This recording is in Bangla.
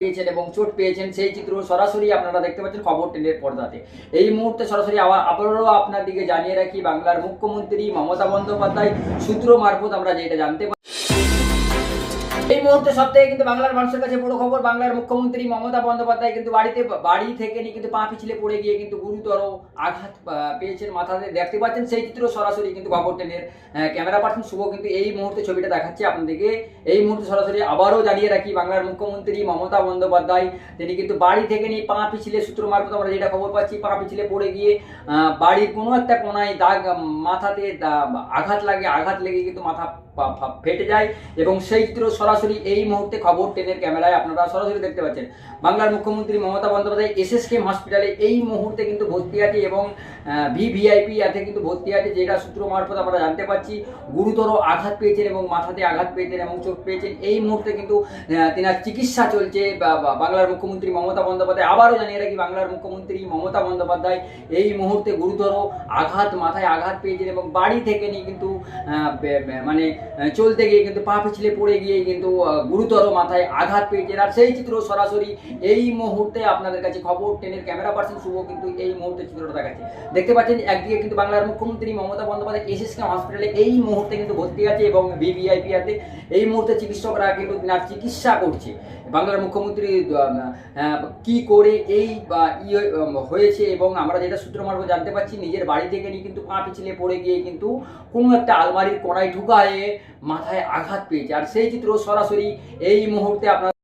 পেয়েছেন এবং চোট পেয়েছেন, সেই চিত্র সরাসরি আপনারা দেখতে পাচ্ছেন খবর টেনের পর্দাতে। এই মুহূর্তে সরাসরি আবার আবারও আপনার দিকে জানিয়ে রাখি, বাংলার মুখ্যমন্ত্রী মমতা বন্দ্যোপাধ্যায় সূত্র মারফত আমরা যেটা জানতে পারি এই মুহূর্তে সব থেকে কিন্তু বাংলার মানুষের কাছে বড় খবর, বাংলার মুখ্যমন্ত্রী মমতা বন্দ্যোপাধ্যায় কিন্তু বাড়িতে, বাড়ি থেকে নিয়ে কিন্তু পা পিছলে পড়ে গিয়ে কিন্তু গুরুতর আঘাত পেয়েছেন মাথাতে। দেখতে পাচ্ছেন সেই চিত্র সরাসরি কিন্তু খবর টেনের ক্যামেরা পার্সন শুভ কিন্তু এই মুহূর্তে ছবিটা দেখাচ্ছে আপনাদেরকে। এই মুহূর্তে সরাসরি আবারও জানিয়ে রাখি, বাংলার মুখ্যমন্ত্রী মমতা বন্দ্যোপাধ্যায়, তিনি কিন্তু বাড়ি থেকে নিয়ে পা পিছলে সূত্র মারফত আমরা যেটা খবর পাচ্ছি, পা পিছলে পড়ে গিয়ে বাড়ির কোনো একটা কোনায় দাগ মাথাতে আঘাত লাগে, আঘাত লেগে কিন্তু মাথা ফেটে যায় এবং সেই চিত্র সরাসরি এই মুহূর্তে খবর টেনের ক্যামেরায় আপনারা সরাসরি দেখতে পাচ্ছেন। বাংলার মুখ্যমন্ত্রী মমতা বন্দ্যোপাধ্যায় এসএসকেএম হসপিটালে এই মুহূর্তে কিন্তু ভর্তি আছে এবং ভিভিআইপি এতে কিন্তু ভর্তি আছে, যেটা সূত্র মারফত আমরা জানতে পারছি। গুরুতর আঘাত পেয়েছেন এবং মাথাতে আঘাত পেয়েছেন এবং চোট পেয়েছেন। এই মুহূর্তে কিন্তু তিনার চিকিৎসা চলছে বাংলার মুখ্যমন্ত্রী মমতা বন্দ্যোপাধ্যায়। আবারও জানিয়ে রাখি, বাংলার মুখ্যমন্ত্রী মমতা বন্দ্যোপাধ্যায় এই মুহূর্তে গুরুতর আঘাত, মাথায় আঘাত পেয়েছেন এবং বাড়ি থেকে নিয়ে কিন্তু মানে চলতে গিয়ে কিন্তু পা পিছলে পড়ে গিয়ে কিন্তু আহ, গুরুতর মাথায় আঘাত পেয়েছেন। আর সেই চিত্র সরাসরি এই মুহূর্তে আপনাদের কাছে খবর টেনের ক্যামেরা পার্সন শুভ কিন্তু এই মুহূর্তে চিত্রটা দেখাচ্ছে। দেখতে পাচ্ছেন একদিকে কিন্তু বাংলার মুখ্যমন্ত্রী মমতা বন্দ্যোপাধ্যায় এসএসকে হসপিটালে এই মুহূর্তে কিন্তু ভর্তি আছে এবং ভিভিআইপি আছে এই মুহূর্তে চিকিৎসকরা কিন্তু তার চিকিৎসা করছে। বাংলার মুখ্যমন্ত্রী কি করে এই হয়েছে এবং আমরা যেটা সূত্র মারফত জানতে পারছি নিজের বাড়ি থেকে নিয়ে কিন্তু পা পিছলে পড়ে গিয়ে কিন্তু কোনো একটা আলমারির কড়াই ঢুকায়ে মাথায় আঘাত পেয়েছে। আর সেই চিত্র সরাসরি এই মুহূর্তে আপনার